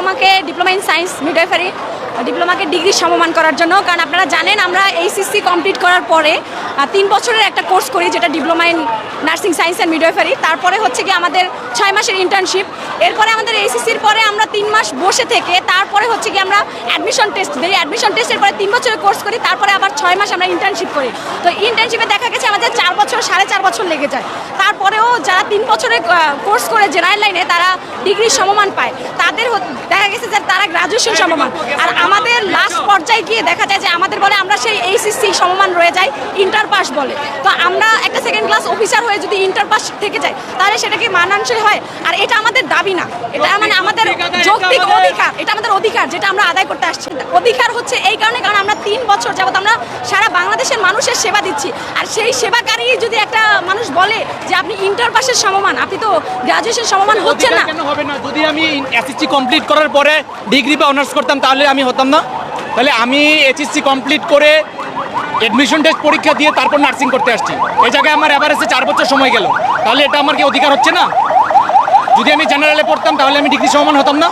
আমাকে diploma in science midwifery ডিপ্লোমাকে degree সমমান করার জন্য কারণ আপনারা জানেন আমরা এইচএসসি কমপ্লিট করার পরে তিন বছরের একটা কোর্স করি যেটা diploma in nursing science and midwifery তারপরে হচ্ছে কি আমাদের ছয় মাসের ইন্টার্নশিপ এরপরে আমাদের এইচএসসির পরে আমরা তিন মাস বসে থেকে তারপরে হচ্ছে কি আমরা অ্যাডমিশন টেস্ট দিই। অ্যাডমিশন টেস্টের পরে তিন বছরের কোর্স করি তারপরে আবার ছয় মাস আমরা ইন্টার্নশিপ করি। তো ইন্টার্নশিপে দেখা গেছে আমাদের চার বছর সাড়ে চার বছর লেগে যায়। তারপরেও যারা তিন বছরের কোর্স করে জেনারেল লাইনে তারা ডিগ্রি সমমান পায়। তাদের দেখা গেছে যে তারা গ্রাজুয়েশন সমমান। আর আমাদের লাস্ট পর্যায়ে গিয়ে দেখা যায় যে আমাদের বলে আমরা সেই এইচএসসি সমমান রয়ে যাই ইন্টার পাস বলে। তো আমরা একটা সেকেন্ড ক্লাস অফিসার হয়ে যদি ইন্টার পাস থেকে যাই তাহলে সেটা কি মানানসই হয়। আর এটা আমাদের দাবি না। এটা মানে আমাদের যৌক্তিক অধিকার। এটা আমাদের অধিকার যেটা আমরা আদায় করতে আসছি। অধিকার হচ্ছে এই কারণে কারণ আমরা তিন বছর যাবত আমরা সারা বাংলাদেশের মানুষের সেবা দিচ্ছি। আর সেই সেবাকারী যদি একটা মানুষ বলে যে আপনি ইন্টার পাসের সমমান আপনি তো গ্রাজুয়েশন সমমান হচ্ছে না। কেন হবে না? যদি আমি এসএসসি কমপ্লিট করার পরে ডিগ্রি বা অনার্স করতাম তাহলে আমি হতাম না। তাহলে আমি এইচএসসি কমপ্লিট করে এডমিশন টেস্ট পরীক্ষা দিয়ে তারপর নার্সিং করতে আসছি। এই জায়গায় আমার অ্যাভারেজে চার বছর সময় গেল। তাহলে এটা আমার কি অধিকার হচ্ছে না? যদি আমি জেনারেলে পড়তাম, তাহলে আমি ডিগ্রি সমান হতাম না?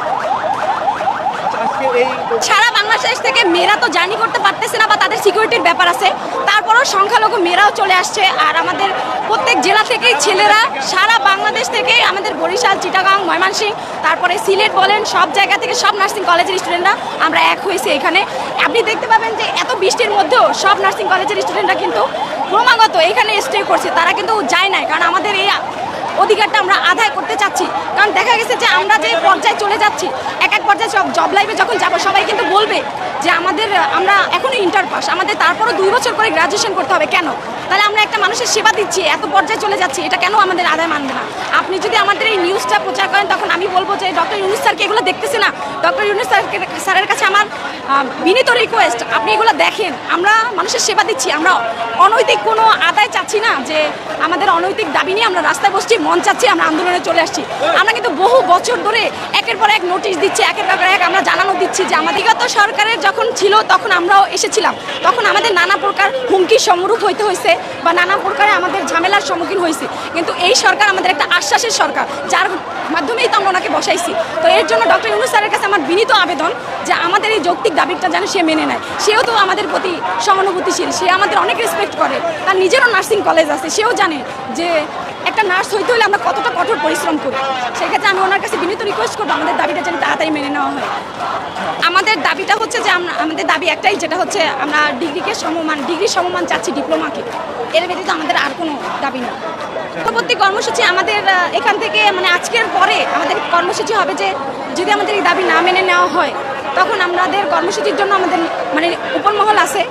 সারা বাংলাদেশ থেকে মেয়েরা তো জার্নি করতে পারতেছে না বা তাদের সিকিউরিটির ব্যাপার আছে। তারপরেও সংখ্যালঘু মেয়েরাও চলে আসছে। আর আমাদের জেলা থেকেই ছেলেরা, সারা বাংলাদেশ থেকে আমাদের বরিশাল, চিটাগাং, ময়মনসিংহ, তারপরে সিলেট বলেন, সব জায়গা থেকে সব নার্সিং কলেজের স্টুডেন্টরা আমরা এক হয়েছি এখানে। আপনি দেখতে পাবেন যে এত বৃষ্টির মধ্যেও সব নার্সিং কলেজের স্টুডেন্টরা কিন্তু ক্রমাগত এখানে স্টে করছে, তারা কিন্তু যায় নাই, কারণ আমাদের এই অধিকারটা আমরা আদায় করতে চাচ্ছি। কারণ দেখা গেছে যে আমরা যে পর্যায়ে চলে যাচ্ছি, এক এক পর্যায়ে সব জব লাইফে যখন যাব, সবাই কিন্তু বলবে যে আমাদের, আমরা এখনও ইন্টার পাস আমাদের তারপরও দুই বছর পরে গ্রাজুয়েশন করতে হবে কেন? তাহলে আমরা একটা মানুষের সেবা দিচ্ছি, এত পর্যায়ে চলে যাচ্ছি, এটা কেন আমাদের আদায় মানবে না? আপনি যদি আমাদের এই নিউজটা প্রচার করেন, তখন আমি বলব যে ডক্টর ইউনুস স্যারকে এগুলো দেখতেছে না। ডক্টর ইউনুস স্যারকে, স্যারের কাছে আমার বিনীত রিকোয়েস্ট আপনি এগুলো দেখেন। আমরা মানুষের সেবা দিচ্ছি, আমরা অনৈতিক কোনো আদায় চাচ্ছি যে আমাদের অনৈতিক দাবি নিয়ে আমরা রাস্তায় বসছি, মন চাচ্ছি আমরা আন্দোলনে চলে আসছি। আমরা কিন্তু বহু বছর ধরে একের পর এক নোটিশ দিচ্ছি, একের পর এক আমরা জানানো দিচ্ছি যে আমাদের বিগত সরকারের যখন ছিল তখন আমরাও এসেছিলাম। তখন আমাদের নানা প্রকার হুমকির সম্মুখ হইতে হয়েছে বা নানা প্রকারে আমাদের ঝামেলার সম্মুখীন হয়েছে কিন্তু এই সরকার আমাদের একটা আশ্বাসের সরকার, যার মাধ্যমেই তো আমরা ওনাকে বসাইছি। তো এর জন্য ডক্টর ইউনুস স্যারের কাছে আমার বিনীত আবেদন যে আমাদের এই যৌক্তিক দাবিটা যেন সে মেনে নেয়। সেও তো আমাদের প্রতি সহানুভূতিশীল, সে আমাদের অনেক রেসপেক্ট করে। তার নিজেরও নার্সিং কলেজ আছে, সেও জানে যে একটা নার্স হইতে হলে আমরা কতটা কঠোর পরিশ্রম করি। সেক্ষেত্রে আমি ওনার কাছে বিনীত রিকোয়েস্ট করব, আমাদের দাবিটা যেন তাড়াতাড়ি মেনে নেওয়া হয়। আমাদের দাবিটা হচ্ছে যে আমরা, আমাদের দাবি একটাই, যেটা হচ্ছে আমরা ডিগ্রিকে সমমান ডিগ্রি সমমান চাচ্ছি ডিপ্লোমাকে। এর ব্যতীত আমাদের আর কোনো দাবি নেই। পরবর্তী কর্মসূচি আমাদের এখান থেকে মানে আজকের পরে আমাদের কর্মসূচি হবে যে যদি আমাদের এই দাবি না মেনে নেওয়া হয়, তখন আমাদের কর্মসূচির জন্য আমাদের মানে উপর মহল আছে।